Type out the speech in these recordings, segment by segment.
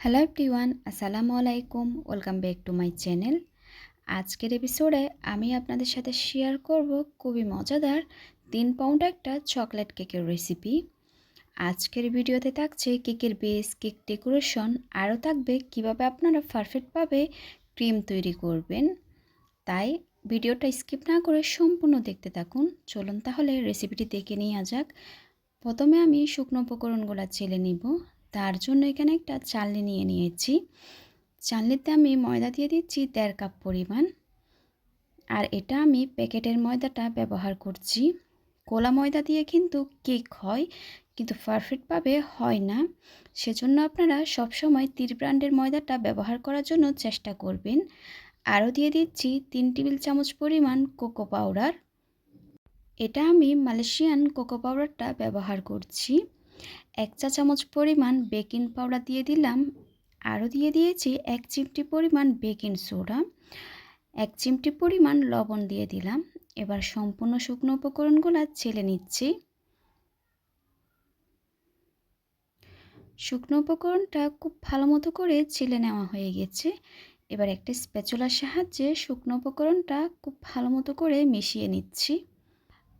Hello everyone আসসালামু আলাইকুম welcome back to my channel আজকের এপিসোডে আমি আপনাদের সাথে শেয়ার করব খুবই মজাদার তিন পাউন্ড একটা চকলেট কেকের রেসিপি আজকের ভিডিওতে থাকছে কেকের বেস কেক ডেকোরেশন আরও থাকবে কীভাবে আপনারা পারফেক্টভাবে ক্রিম তৈরি করবেন। তাই ভিডিওটা স্কিপ না করে সম্পূর্ণ দেখতে থাকুন। চলুন তাহলে রেসিপিটি দেখে নিয়ে যাক। প্রথমে আমি শুকনো উপকরণগুলো চেলে নিব। তার জন্য এখানে একটা চালনি নিয়ে নিয়েছি। চালনিতে আমি ময়দা দিয়ে দিচ্ছি দেড় কাপ পরিমাণ। আর এটা আমি প্যাকেটের ময়দাটা ব্যবহার করছি। কোলা ময়দা দিয়ে কিন্তু কেক হয়, কিন্তু পারফেক্টভাবে হয় না। সেজন্য আপনারা সবসময় তীর ব্র্যান্ডের ময়দাটা ব্যবহার করার জন্য চেষ্টা করবেন। আরও দিয়ে দিচ্ছি তিন টেবিল চামচ পরিমাণ কোকো পাউডার। এটা আমি মালয়েশিয়ান কোকো পাউডারটা ব্যবহার করছি। এক চা চামচ পরিমাণ বেকিং পাউডার দিয়ে দিলাম। আরও দিয়ে দিয়েছি এক চিমটি পরিমাণ বেকিং সোডা। এক চিমটি পরিমাণ লবণ দিয়ে দিলাম। এবার সম্পূর্ণ শুকনো উপকরণগুলো ছেলে নিচ্ছি। শুকনো উপকরণটা খুব ভালো মতো করে ছেলে নেওয়া হয়ে গেছে। এবার একটা স্প্যাচুলার সাহায্যে শুকনো উপকরণটা খুব ভালো মতো করে মিশিয়ে নিচ্ছি।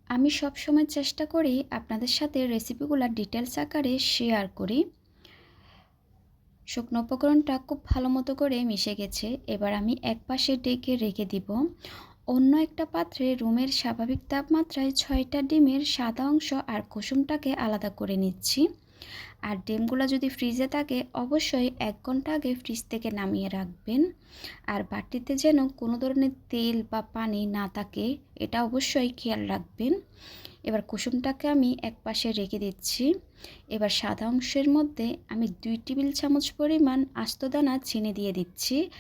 আমি সব সময় চেষ্টা করি আপনাদের সাথে রেসিপিগুলো ডিটেলস আকারে শেয়ার করি। শুকনো উপকরণটা খুব ভালো মতো করে মিশে গেছে। এবার আমি এক পাশে ডেকে রেখে দিব। অন্য একটা পাত্রে রুমের স্বাভাবিক তাপমাত্রায় ছয়টা ডিমের সাদা অংশ আর কুসুমটাকে আলাদা করে নিচ্ছি। আর ডিমগুলো যদি ফ্রিজে থাকে, অবশ্যই এক ঘণ্টা আগে ফ্রিজ থেকে নামিয়ে রাখবেন। আর বাটিতে যেন কোনো ধরনের তেল বা পানি না থাকে, এটা অবশ্যই খেয়াল রাখবেন। এবার কুসুমটাকে আমি এক পাশে রেখে দিচ্ছি। এবার সাদা অংশের মধ্যে আমি দুই টেবিল চামচ পরিমাণ আস্তদানা চিনি দিয়ে দিচ্ছি।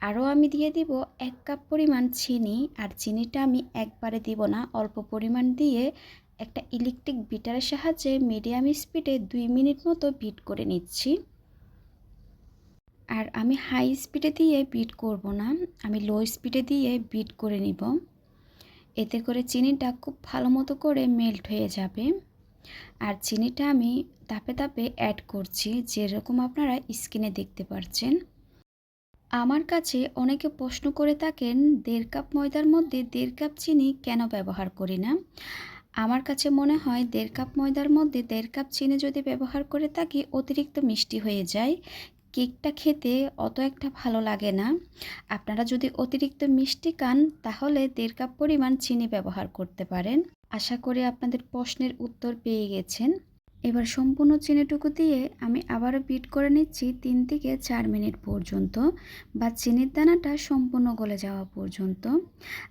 আরও আমি দিয়ে দিব এক কাপ পরিমাণ চিনি। আর চিনিটা আমি একবারে দিব না, অল্প পরিমাণ দিয়ে একটা ইলেকট্রিক বিটারের সাহায্যে মিডিয়াম স্পিডে দুই মিনিট মতো বিট করে নিচ্ছি। আর আমি হাই স্পিডে দিয়ে বিট করব না, আমি লো স্পিডে দিয়ে বিট করে নিব। এতে করে চিনিটা খুব ভালো মতো করে মেল্ট হয়ে যাবে। আর চিনিটা আমি তাপে তাপে অ্যাড করছি, যেরকম আপনারা স্কিনে দেখতে পাচ্ছেন আমার কাছে অনেকে প্রশ্ন করে থাকেন, দেড় কাপ ময়দার মধ্যে দেড় কাপ চিনি কেন ব্যবহার করি না? আমার কাছে মনে হয় দেড় কাপ ময়দার মধ্যে দেড় কাপ চিনি যদি ব্যবহার করে থাকি অতিরিক্ত মিষ্টি হয়ে যায়। কেকটা খেতে অত একটা ভালো লাগে না। আপনারা যদি অতিরিক্ত মিষ্টি খান, তাহলে দেড় কাপ পরিমাণ চিনি ব্যবহার করতে পারেন। আশা করি আপনাদের প্রশ্নের উত্তর পেয়ে গেছেন। এবার সম্পূর্ণ চিনিটুকু দিয়ে আমি আবারও বিট করে নিচ্ছি তিন থেকে চার মিনিট পর্যন্ত বা চিনির দানাটা সম্পূর্ণ গলে যাওয়া পর্যন্ত।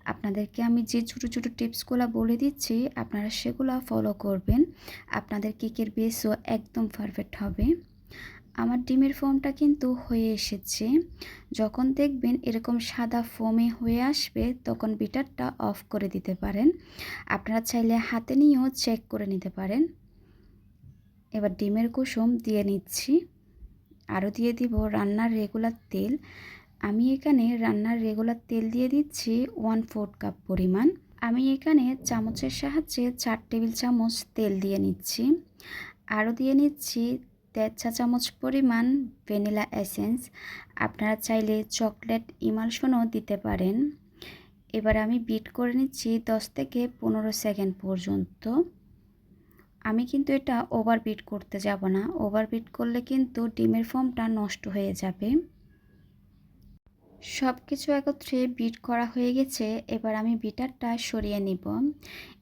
আপনাদেরকে আমি যে ছোটো ছোটো টিপসগুলো বলে দিচ্ছি, আপনারা সেগুলো ফলো করবেন। আপনাদের কেকের বেসও একদম পারফেক্ট হবে। আমার ডিমের ফোমটা কিন্তু হয়ে এসেছে। যখন দেখবেন এরকম সাদা ফোমে হয়ে আসবে, তখন বিটারটা অফ করে দিতে পারেন। আপনারা চাইলে হাতে নিয়েও চেক করে নিতে পারেন। এবার ডিমের কুসুম দিয়ে নিচ্ছি। আরও দিয়ে দিব রান্নার রেগুলার তেল। আমি এখানে রান্নার রেগুলার তেল দিয়ে দিচ্ছি ওয়ান ফোর্থ কাপ পরিমাণ। আমি এখানে চামচের সাহায্যে চার টেবিল চামচ তেল দিয়ে নিচ্ছি। আরও দিয়ে নিচ্ছি দেড় চামচ পরিমাণ ভ্যানিলা এসেন্স আপনারা চাইলে চকলেট ইমালশনও দিতে পারেন। এবার আমি বিট করে নিচ্ছি দশ থেকে পনেরো সেকেন্ড পর্যন্ত। আমি কিন্তু এটা ওভারবিট করতে যাব না। ওভারবিট করলে কিন্তু ডিমের ফর্মটা নষ্ট হয়ে যাবে। সব কিছু একত্রে বিট করা হয়ে গেছে। এবার আমি বিটারটা সরিয়ে নিব।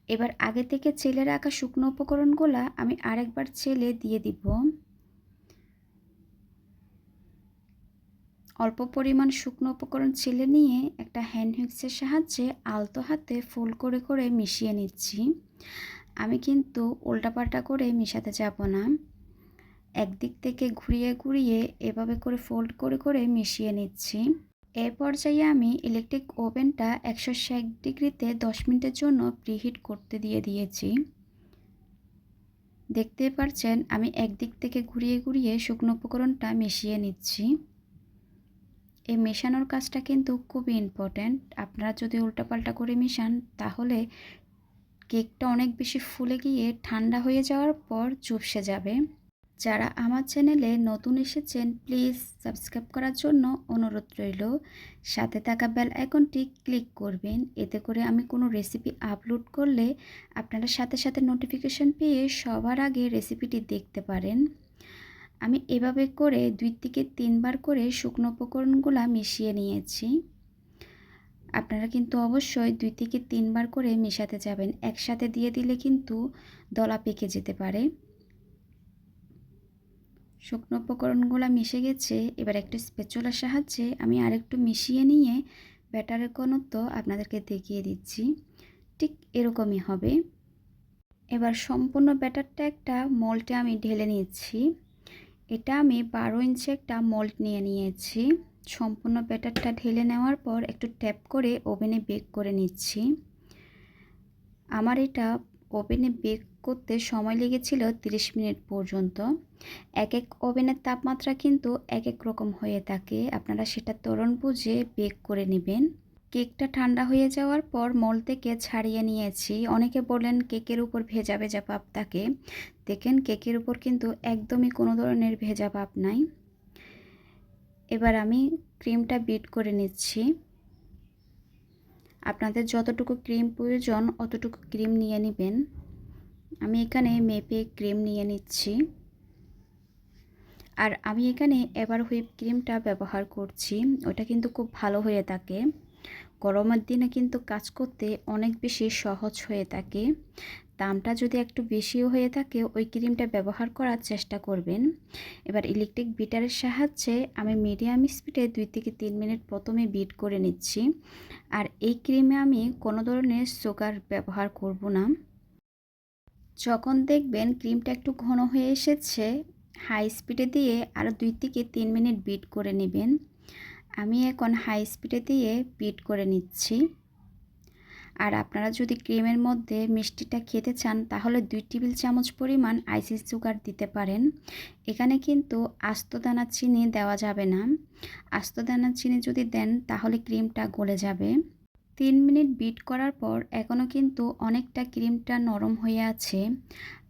এবার আগে থেকে চেলে রাখা শুকনো উপকরণগুলো আমি আরেকবার চেলে দিয়ে দিব। অল্প পরিমাণ শুকনো উপকরণ ছেলে নিয়ে একটা হ্যান্ড হুইক্সের সাহায্যে আলতো হাতে ফুল করে করে মিশিয়ে নিচ্ছি। আমি কিন্তু উল্টাপাল্টা করে মিশাতে যাব না। একদিক থেকে ঘুরিয়ে ঘুরিয়ে এভাবে করে ফোল্ড করে করে মিশিয়ে নিচ্ছি। এর পর্যায়ে আমি ইলেকট্রিক ওভেনটা একশো ষাট ডিগ্রিতে দশ মিনিটের জন্য প্রিহিট করতে দিয়ে দিয়েছি। দেখতে পারছেন, আমি একদিক থেকে ঘুরিয়ে ঘুরিয়ে শুকনো উপকরণটা মিশিয়ে নিচ্ছি। এই মেশানোর কাজটা কিন্তু খুবই ইম্পর্ট্যান্ট আপনারা যদি উল্টাপাল্টা করে মিশান, তাহলে কেকটা অনেক বেশি ফুলে গিয়ে ঠান্ডা হয়ে যাওয়ার পর চুপসে যাবে। যারা আমার চ্যানেলে নতুন এসেছেন, প্লিজ সাবস্ক্রাইব করার জন্য অনুরোধ রইল। সাথে থাকা বেল আইকনটি ক্লিক করবেন। এতে করে আমি কোনো রেসিপি আপলোড করলে আপনারা সাথে সাথে নোটিফিকেশন পেয়ে সবার আগে রেসিপিটি দেখতে পারেন। আমি এভাবে করে দুই থেকে তিনবার করে শুকনো উপকরণগুলো মিশিয়ে নিয়েছি। আপনারা কিন্তু অবশ্যই দুই থেকে তিনবার করে মেশাতে যাবেন। একসাথে দিয়ে দিলে কিন্তু দলা পেকে যেতে পারে। শুকনো উপকরণগুলো মিশে গেছে, এবার একটু স্পেচুলার সাহায্যে আমি আরেকটু মিশিয়ে নিয়ে ব্যাটারের ঘনত্ব আপনাদেরকে দেখিয়ে দিচ্ছি। ঠিক এরকমই হবে। এবার সম্পূর্ণ ব্যাটারটা একটা মল্টে আমি ঢেলে নিয়েছি। এটা আমি বারো ইঞ্চি একটা মল্ট নিয়ে নিয়েছি। সম্পূর্ণ ব্যাটারটা ঢেলে নেওয়ার পর একটু ট্যাপ করে ওভেনে বেক করে নিচ্ছি। আমার এটা ওভেনে বেক করতে সময় লেগেছিল 30 মিনিট পর্যন্ত। এক এক ওভেনের তাপমাত্রা কিন্তু এক এক রকম হয়ে থাকে। আপনারা সেটা তরণ বুঝে বেক করে নেবেন। কেকটা ঠান্ডা হয়ে যাওয়ার পর মল থেকে ছাড়িয়ে নিয়েছি। অনেকে বলেন কেকের উপর ভেজা ভেজা পাপ থাকে। দেখেন কেকের উপর কিন্তু একদমই কোনো ধরনের ভেজা পাপ নাই। এবার আমি ক্রিমটা বিট করে নিচ্ছি। আপনাদের যতটুকু ক্রিম প্রয়োজন, অতটুকু ক্রিম নিয়ে নেবেন। আমি এখানে মেপে ক্রিম নিয়ে নিচ্ছি। আর আমি এখানে এবার হুইপ ক্রিমটা ব্যবহার করছি। ওটা কিন্তু খুব ভালো হয়ে থাকে। গরমের দিনে কিন্তু কাজ করতে অনেক বেশি সহজ হয়ে থাকে। দামটা যদি একটু বেশিও হয়ে থাকে, ওই ক্রিমটা ব্যবহার করার চেষ্টা করবেন। এবার ইলেকট্রিক বিটারের সাহায্যে আমি মিডিয়াম স্পিডে দুই থেকে তিন মিনিট প্রথমে বিট করে নিচ্ছি। আর এই ক্রিমে আমি কোনো ধরনের সুগার ব্যবহার করব না। যখন দেখবেন ক্রিমটা একটু ঘন হয়ে এসেছে হাই স্পিডে দিয়ে আরও দুই থেকে তিন মিনিট বিট করে নেবেন। আমি এখন হাই স্পিডে দিয়ে বিট করে নিচ্ছি। আর আপনারা যদি ক্রিমের মধ্যে মিষ্টিটা খেতে চান, তাহলে দুই টেবিল চামচ পরিমাণ আইসি সুগার দিতে পারেন। এখানে কিন্তু আস্তদানা চিনি দেওয়া যাবে না। আস্তদানা চিনি যদি দেন, তাহলে ক্রিমটা গলে যাবে। তিন মিনিট বিট করার পর এখনও কিন্তু অনেকটা ক্রিমটা নরম হয়ে আছে।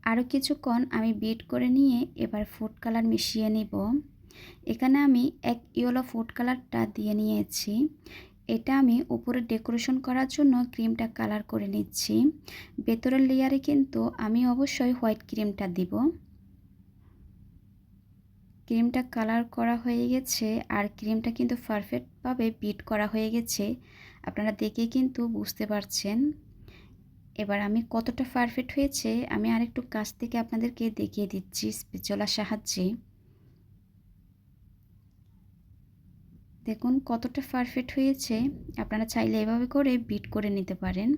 আরও কিছুক্ষণ আমি বিট করে নিয়ে এবার ফুড কালার মিশিয়ে নিব। এখানে আমি এক ইয়েলো ফুড কালারটা দিয়ে নিয়েছি। এটা আমি উপরে ডেকোরেশন করার জন্য ক্রিমটা কালার করে নিচ্ছি। ভেতরের লেয়ারে কিন্তু আমি অবশ্যই হোয়াইট ক্রিমটা দিব। ক্রিমটা কালার করা হয়ে গেছে আর ক্রিমটা কিন্তু পারফেক্টভাবে বিট করা হয়ে গেছে। আপনারা দেখে কিন্তু বুঝতে পারছেন। এবার আমি কতটা পারফেক্ট হয়েছে আমি আরেকটু কাছ থেকে আপনাদেরকে দেখিয়ে দিচ্ছি স্পেচলার সাহায্যে। দেখুন, কতটা পারফেক্ট হয়েছে। আপনারা চাইলে এভাবে করে বিট করে নিতে পারেন।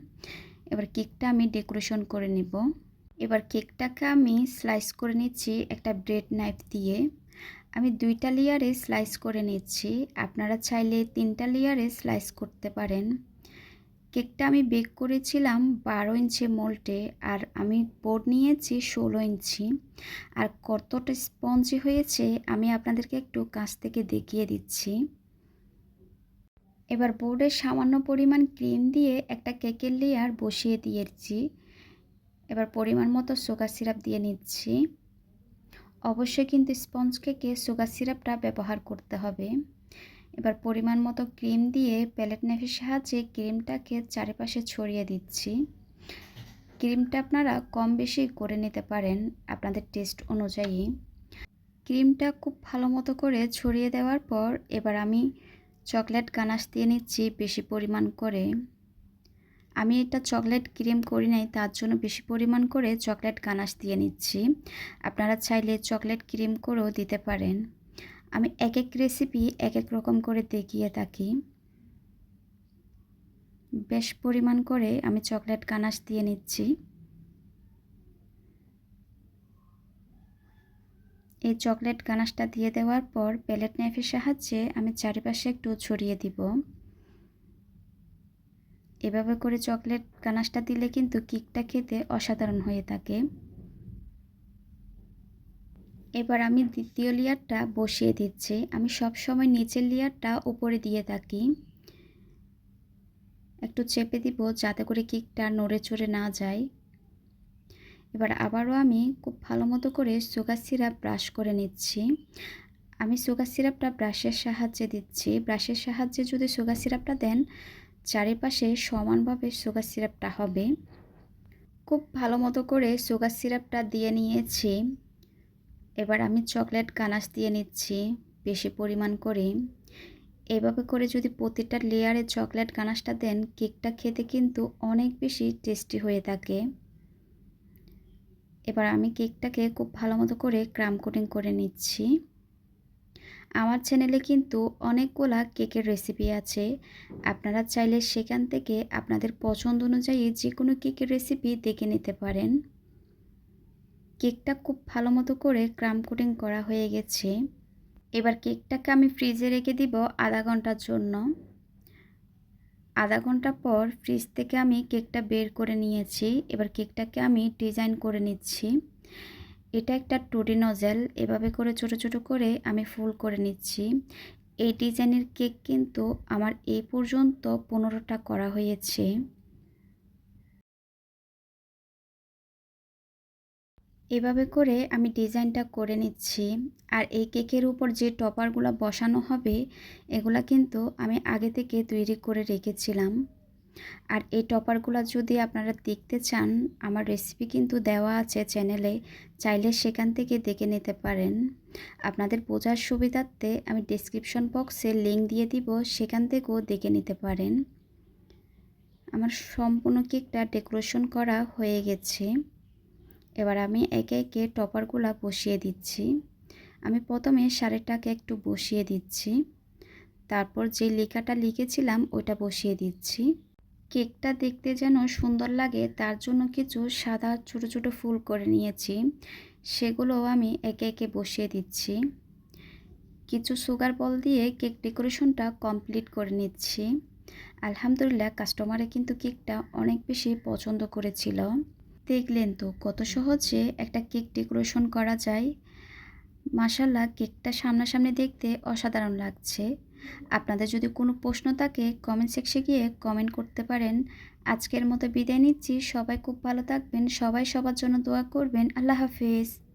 এবার কেকটা আমি ডেকোরেশন করে নেব। এবার কেকটাকে আমি স্লাইস করে নিচ্ছি একটা ব্রেড নাইফ দিয়ে। আমি দুইটা লেয়ারে স্লাইস করে নিচ্ছি। আপনারা চাইলে তিনটা লেয়ারে স্লাইস করতে পারেন। কেকটা আমি বেক করেছিলাম বারো ইঞ্চি মোল্টে আর আমি বোর্ড নিয়েছি ষোলো ইঞ্চি। আর কতটা স্পঞ্জি হয়েছে, আমি আপনাদেরকে একটু কাছ থেকে দেখিয়ে দিচ্ছি। এবার বোর্ডে সামান্য পরিমাণ ক্রিম দিয়ে একটা কেকের লেয়ার বসিয়ে দিয়েছি। এবার পরিমাণ মতো সুগার সিরাপ দিয়ে নিচ্ছি। অবশ্যই কিন্তু স্পঞ্জ কেকে সুগার সিরাপটা ব্যবহার করতে হবে। এবার পরিমাণ মতো ক্রিম দিয়ে প্যালেট নাইফের সাহায্যে ক্রিমটাকে চারিপাশে ছড়িয়ে দিচ্ছি। ক্রিমটা আপনারা কম বেশি করে নিতে পারেন আপনাদের টেস্ট অনুযায়ী। ক্রিমটা খুব ভালো মতো করে ছড়িয়ে দেওয়ার পর এবার আমি চকলেট গানাশ দিয়ে নিচ্ছি বেশি পরিমাণ করে। আমি এটা চকলেট ক্রিম করি নাই, তার জন্য বেশি পরিমাণ করে চকলেট গানাশ দিয়ে নিচ্ছি। আপনারা চাইলে চকলেট ক্রিম করেও দিতে পারেন। আমি এক এক রেসিপি এক এক রকম করে দেখিয়ে থাকি। বেশ পরিমাণ করে আমি চকলেট গানাশ দিয়ে নিচ্ছি। এই চকলেট গানাশটা দিয়ে দেওয়ার পর প্যালেট নাইফের সাহায্যে আমি চারিপাশে একটু ছড়িয়ে দিব। এভাবে করে চকলেট গানাশটা দিলে কিন্তু কেকটা খেতে অসাধারণ হয়ে থাকে। এবার আমি দ্বিতীয় লেয়ারটা বসিয়ে দিচ্ছি। আমি সব সময় নিচের লেয়ারটা উপরে দিয়ে থাকি। একটু চেপে দিব যাতে করে কেকটা নড়ে চড়ে না যায়। এবার আবারও আমি খুব ভালো মতো করে সুগার সিরাপ ব্রাশ করে নিচ্ছি। আমি সুগার সিরাপটা ব্রাশের সাহায্যে দিচ্ছি। ব্রাশের সাহায্যে যদি সুগার সিরাপটা দেন, চারিপাশে সমানভাবে সুগার সিরাপটা হবে। খুব ভালো মতো করে সুগার সিরাপটা দিয়ে নিয়েছি। এবার আমি চকলেট গানাশ দিয়ে নিচ্ছি বেশি পরিমাণ করে। এভাবে করে যদি প্রতিটা লেয়ারে চকলেট গানাশটা দেন কেকটা খেতে কিন্তু অনেক বেশি টেস্টি হয়ে থাকে। এবার আমি কেকটাকে খুব ভালো মতো করে ক্রাম কোটিং করে নিচ্ছি। আমার চ্যানেলে কিন্তু অনেকগুলা কেকের রেসিপি আছে। আপনারা চাইলে সেখান থেকে আপনাদের পছন্দ অনুযায়ী যে কোনো কেকের রেসিপি দেখে নিতে পারেন। কেকটা খুব ভালো মতো করে ক্রাম কোটিং করা হয়ে গেছে। এবার কেকটাকে আমি ফ্রিজে রেখে দিব আধা ঘণ্টার জন্য। আধা ঘণ্টা পর ফ্রিজ থেকে আমি কেকটা বের করে নিয়েছি। এবার কেকটাকে আমি ডিজাইন করে নিচ্ছি। এটা একটা টুডি নজেল। এভাবে করে ছোট ছোট করে আমি ফুল করে নিচ্ছি। এই ডিজাইনের কেক কিন্তু আমার এই পর্যন্ত পনেরোটা করা হয়েছে। এভাবে করে আমি ডিজাইনটা করে নিচ্ছি। আর এই কেকের উপর যে টপারগুলো বসানো হবে, এগুলা কিন্তু আমি আগে থেকে তৈরি করে রেখেছিলাম। আর এই টপারগুলো যদি আপনারা দেখতে চান, আমার রেসিপি কিন্তু দেওয়া আছে চ্যানেলে চাইলে সেখান থেকে দেখে নিতে পারেন। আপনাদের বোঝার সুবিধার্থে আমি ডিসক্রিপশন বক্সে লিঙ্ক দিয়ে দিব, সেখান থেকেও দেখে নিতে পারেন। আমার সম্পূর্ণ কেকটা ডেকোরেশন করা হয়ে গেছে। এবার আমি একে একে টপারগুলো বসিয়ে দিচ্ছি। আমি প্রথমে শাড়িটাকে একটু বসিয়ে দিচ্ছি। তারপর যে লেখাটা লিখেছিলাম, ওইটা বসিয়ে দিচ্ছি। কেকটা দেখতে যেন সুন্দর লাগে, তার জন্য কিছু সাদা ছোটো ছোটো ফুল করে নিয়েছি। সেগুলো আমি একে একে বসিয়ে দিচ্ছি। কিছু সুগার বল দিয়ে কেক ডেকোরেশনটা কমপ্লিট করে নিচ্ছি। আলহামদুলিল্লাহ কাস্টমারে কিন্তু কেকটা অনেক বেশি পছন্দ করেছিল। দেখলেন তো কত সহজে একটা কেক ডেকোরেশন করা যায়। মাসাল্লাহ কেকটা সামনাসামনি দেখতে অসাধারণ লাগছে। আপনাদের যদি কোনো প্রশ্ন থাকে কমেন্ট সেকশে গিয়ে কমেন্ট করতে পারেন। আজকের মতো বিদায় নিচ্ছি। সবাই খুব ভালো থাকবেন। সবাই সবার জন্য দোয়া করবেন। আল্লাহ হাফিজ।